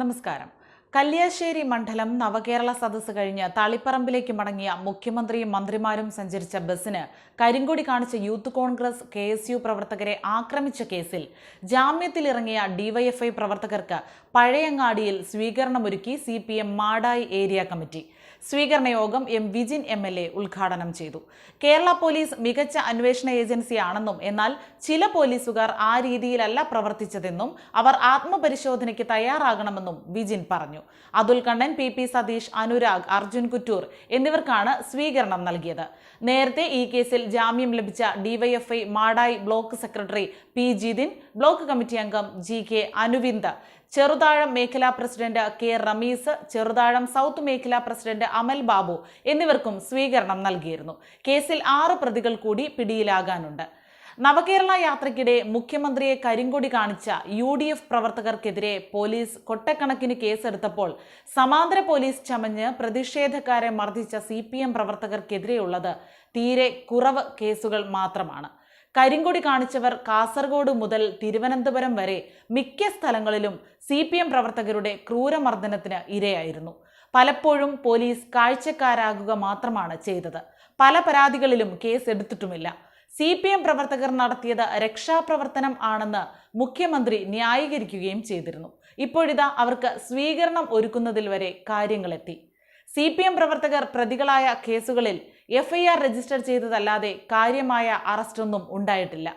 നമസ്കാരം. കല്യാശ്ശേരി മണ്ഡലം നവകേരള സദസ്സ് കഴിഞ്ഞ് തളിപ്പറമ്പിലേക്ക് മടങ്ങിയ മുഖ്യമന്ത്രിയും മന്ത്രിമാരും സഞ്ചരിച്ച ബസ്സിന് കരിങ്കൊടി കാണിച്ച Youth Congress K S U പ്രവർത്തകരെ ആക്രമിച്ച കേസിൽ ജാമ്യത്തിലിറങ്ങിയ ഡിവൈഎഫ്ഐ പ്രവർത്തകർക്ക് പഴയങ്ങാടിയിൽ സ്വീകരണമൊരുക്കി C P M Madayi area committee. സ്വീകരണ യോഗം M Vijin M L A ഉദ്ഘാടനം ചെയ്തു. കേരള പോലീസ് മികച്ച അന്വേഷണ ഏജൻസിയാണെന്നും എന്നാൽ ചില പോലീസുകാർ ആ രീതിയിലല്ല പ്രവർത്തിച്ചതെന്നും അവർ ആത്മപരിശോധനയ്ക്ക് തയ്യാറാകണമെന്നും വിജിൻ പറഞ്ഞു. അതുൽ കണ്ണൻ പി പി സതീഷ് അനുരാഗ് അർജുൻ കുറ്റൂർ എന്നിവർക്കാണ് സ്വീകരണം നൽകിയത്. നേരത്തെ ഈ കേസിൽ ജാമ്യം ലഭിച്ച D Y F I Madayi block secretary P Jithin block committee അംഗം ജി കെ അനുവിന്ദ് ചെറുതാഴം മേഖലാ president K Rameez Cheruthazham south മേഖലാ പ്രസിഡന്റ് അമൽ ബാബു എന്നിവർക്കും സ്വീകരണം നൽകിയിരുന്നു. കേസിൽ ആറ് പ്രതികൾ കൂടി പിടിയിലാകാനുണ്ട്. നവകേരള യാത്രയ്ക്കിടെ മുഖ്യമന്ത്രിയെ കരിങ്കൊടി കാണിച്ച യു ഡി എഫ് പ്രവർത്തകർക്കെതിരെ പോലീസ് കൊട്ടക്കണക്കിന് കേസെടുത്തപ്പോൾ സമാന്തര പോലീസ് ചമഞ്ഞ് പ്രതിഷേധക്കാരെ മർദ്ദിച്ച സി പി എം പ്രവർത്തകർക്കെതിരെയുള്ളത് തീരെ കുറവ് കേസുകൾ മാത്രമാണ്. കരിങ്കൊടി കാണിച്ചവർ കാസർഗോഡ് മുതൽ തിരുവനന്തപുരം വരെ മിക്ക സ്ഥലങ്ങളിലും സി പി എം പ്രവർത്തകരുടെ ക്രൂരമർദ്ദനത്തിന് ഇരയായിരുന്നു. പലപ്പോഴും പോലീസ് കാഴ്ചക്കാരാകുക മാത്രമാണ് ചെയ്തത്. പല പരാതികളിലും കേസ് എടുത്തിട്ടുമില്ല സി പി എം പ്രവർത്തകർ നടത്തിയത് രക്ഷാപ്രവർത്തനം ആണെന്ന് മുഖ്യമന്ത്രി ന്യായീകരിക്കുകയും ചെയ്തിരുന്നു. ഇപ്പോഴിതാ അവർക്ക് സ്വീകരണം ഒരുക്കുന്നതിൽ വരെ കാര്യങ്ങളെത്തി. സി പി എം പ്രവർത്തകർ പ്രതികളായ കേസുകളിൽ എഫ്ഐആർ രജിസ്റ്റർ ചെയ്തതല്ലാതെ കാര്യമായ അറസ്റ്റൊന്നും ഉണ്ടായിട്ടില്ല.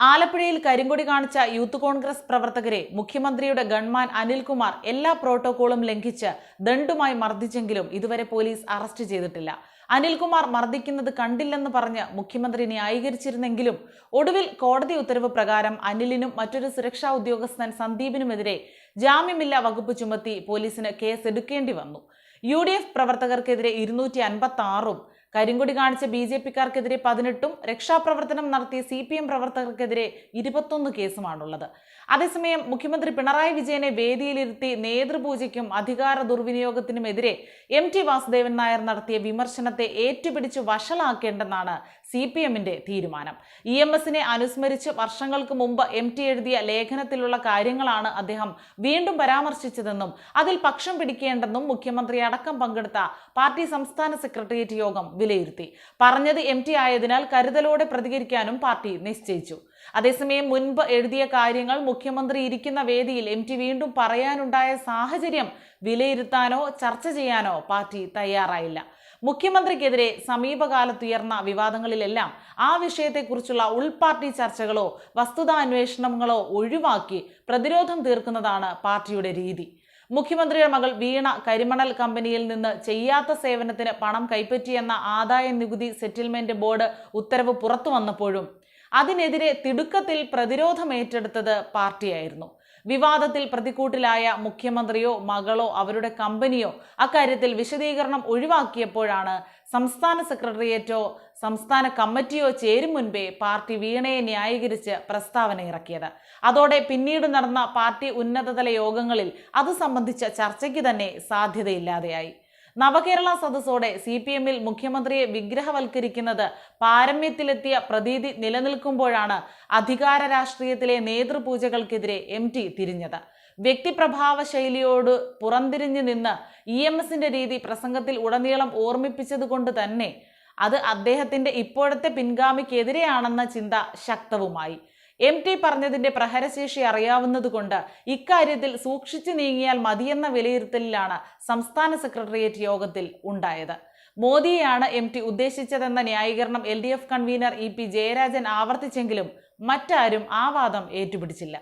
ആലപ്പുഴയിൽ കരിങ്കൊടി കാണിച്ച യൂത്ത് കോൺഗ്രസ് പ്രവർത്തകരെ മുഖ്യമന്ത്രിയുടെ ഗൺമാൻ അനിൽകുമാർ എല്ലാ പ്രോട്ടോകോളും ലംഘിച്ച് ദണ്ടുമായി മർദ്ദിച്ചെങ്കിലും ഇതുവരെ പോലീസ് അറസ്റ്റ് ചെയ്തിട്ടില്ല. അനിൽകുമാർ മർദ്ദിക്കുന്നത് കണ്ടില്ലെന്ന് പറഞ്ഞ് മുഖ്യമന്ത്രി ന്യായീകരിച്ചിരുന്നെങ്കിലും ഒടുവിൽ കോടതി ഉത്തരവ് പ്രകാരം അനിലിനും മറ്റൊരു സുരക്ഷാ ഉദ്യോഗസ്ഥൻ സന്ദീപിനുമെതിരെ ജാമ്യമില്ലാ വകുപ്പ് ചുമത്തി പോലീസിന് കേസെടുക്കേണ്ടി വന്നു. യു ഡി എഫ് പ്രവർത്തകർക്കെതിരെ ഇരുന്നൂറ്റി അൻപത്തി ആറും കരിങ്കൊടി കാണിച്ച ബി ജെ പിക്കാർക്കെതിരെ പതിനെട്ടും രക്ഷാപ്രവർത്തനം നടത്തിയ സി പി എം പ്രവർത്തകർക്കെതിരെ ഇരുപത്തൊന്ന് കേസുമാണുള്ളത്. അതേസമയം മുഖ്യമന്ത്രി പിണറായി വിജയനെ വേദിയിലിരുത്തി നേതൃപൂജയ്ക്കും അധികാര ദുർവിനിയോഗത്തിനുമെതിരെ എം ടി വാസുദേവൻ നായർ നടത്തിയ വിമർശനത്തെ ഏറ്റുപിടിച്ച് വഷളാക്കേണ്ടെന്നാണ് സി പി എമ്മിന്റെ തീരുമാനം. ഇ എം എസിനെ അനുസ്മരിച്ച് വർഷങ്ങൾക്ക് മുമ്പ് എം ടി എഴുതിയ ലേഖനത്തിലുള്ള കാര്യങ്ങളാണ് അദ്ദേഹം വീണ്ടും പരാമർശിച്ചതെന്നും അതിൽ പക്ഷം പിടിക്കേണ്ടെന്നും മുഖ്യമന്ത്രി അടക്കം പങ്കെടുത്ത പാർട്ടി സംസ്ഥാന സെക്രട്ടേറിയറ്റ് യോഗം വിലയിരുത്തി. പറഞ്ഞത് എം ടി ആയതിനാൽ കരുതലോടെ പ്രതികരിക്കാനും പാർട്ടി നിശ്ചയിച്ചു. അതേസമയം മുൻപ് എഴുതിയ കാര്യങ്ങൾ മുഖ്യമന്ത്രി ഇരിക്കുന്ന വേദിയിൽ എം ടി വീണ്ടും പറയാനുണ്ടായ സാഹചര്യം വിലയിരുത്താനോ ചർച്ച ചെയ്യാനോ പാർട്ടി തയ്യാറായില്ല. മുഖ്യമന്ത്രിക്കെതിരെ സമീപകാലത്തുയർന്ന വിവാദങ്ങളിലെല്ലാം ആ വിഷയത്തെക്കുറിച്ചുള്ള ഉൾപാർട്ടി ചർച്ചകളോ വസ്തുതാന്വേഷണങ്ങളോ ഒഴിവാക്കി പ്രതിരോധം തീർക്കുന്നതാണ് പാർട്ടിയുടെ രീതി. മുഖ്യമന്ത്രിയുടെ മകൾ വീണ കരിമണൽ കമ്പനിയിൽ നിന്ന് ചെയ്യാത്ത സേവനത്തിന് പണം കൈപ്പറ്റിയെന്ന ആദായ നികുതി സെറ്റിൽമെന്റ് ബോർഡ് ഉത്തരവ് പുറത്തു വന്നപ്പോഴും അതിനെതിരെ തിടുക്കത്തിൽ പ്രതിരോധം ഏറ്റെടുത്തത് പാർട്ടിയായിരുന്നു. വിവാദത്തിൽ പ്രതിക്കൂട്ടിലായ മുഖ്യമന്ത്രിയോ മകളോ അവരുടെ കമ്പനിയോ അക്കാര്യത്തിൽ വിശദീകരണം ഒഴിവാക്കിയപ്പോഴാണ് സംസ്ഥാന സെക്രട്ടേറിയറ്റോ സംസ്ഥാന കമ്മിറ്റിയോ ചേരും മുൻപേ പാർട്ടി വീണയെ ന്യായീകരിച്ച് പ്രസ്താവന ഇറക്കിയത്. അതോടെ പിന്നീട് നടന്ന പാർട്ടി ഉന്നതതല യോഗങ്ങളിൽ അത് സംബന്ധിച്ച ചർച്ചയ്ക്ക് തന്നെ സാധ്യതയില്ലാതെയായി. നവകേരള സദസ്സോടെ സി പി എമ്മിൽ മുഖ്യമന്ത്രിയെ വിഗ്രഹവൽക്കരിക്കുന്നത് പാരമ്യത്തിലെത്തിയ പ്രതീതി നിലനിൽക്കുമ്പോഴാണ് അധികാര രാഷ്ട്രീയത്തിലെ നേതൃപൂജകൾക്കെതിരെ എം ടി തിരിഞ്ഞത്. വ്യക്തിപ്രഭാവ ശൈലിയോട് പുറംതിരിഞ്ഞു നിന്ന് ഇ എം എസിന്റെ രീതി പ്രസംഗത്തിൽ ഉടനീളം ഓർമ്മിപ്പിച്ചതുകൊണ്ട് തന്നെ അത് അദ്ദേഹത്തിന്റെ ഇപ്പോഴത്തെ പിൻഗാമിക്കെതിരെയാണെന്ന ചിന്ത ശക്തവുമായി. എം ടി പറഞ്ഞതിന്റെ പ്രഹരശേഷി അറിയാവുന്നതുകൊണ്ട് ഇക്കാര്യത്തിൽ സൂക്ഷിച്ചു നീങ്ങിയാൽ മതിയെന്ന വിലയിരുത്തലിലാണ് സംസ്ഥാന സെക്രട്ടേറിയറ്റ് യോഗത്തിൽ ഉണ്ടായത്. മോദിയെയാണ് എം ടി ഉദ്ദേശിച്ചതെന്ന ന്യായീകരണം L D F convener E P Jayarajan ആവർത്തിച്ചെങ്കിലും മറ്റാരും ആ വാദം ഏറ്റുപിടിച്ചില്ല.